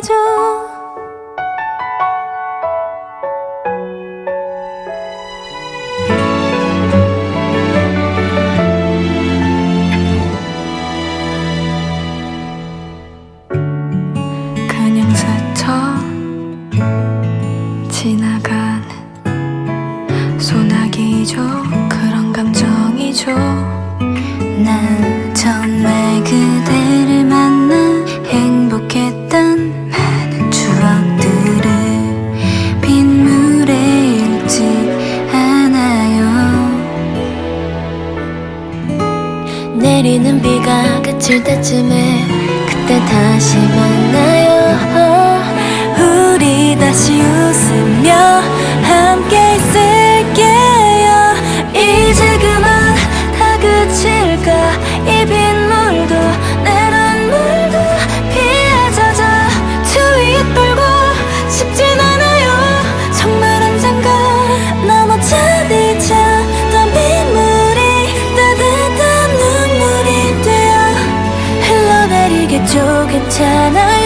해줘. 그냥 스쳐 지나간 소나기죠. 그런 감정이죠. 내리는 비가 그칠 때쯤에 그때 다시 만나. 이쪽 괜찮아요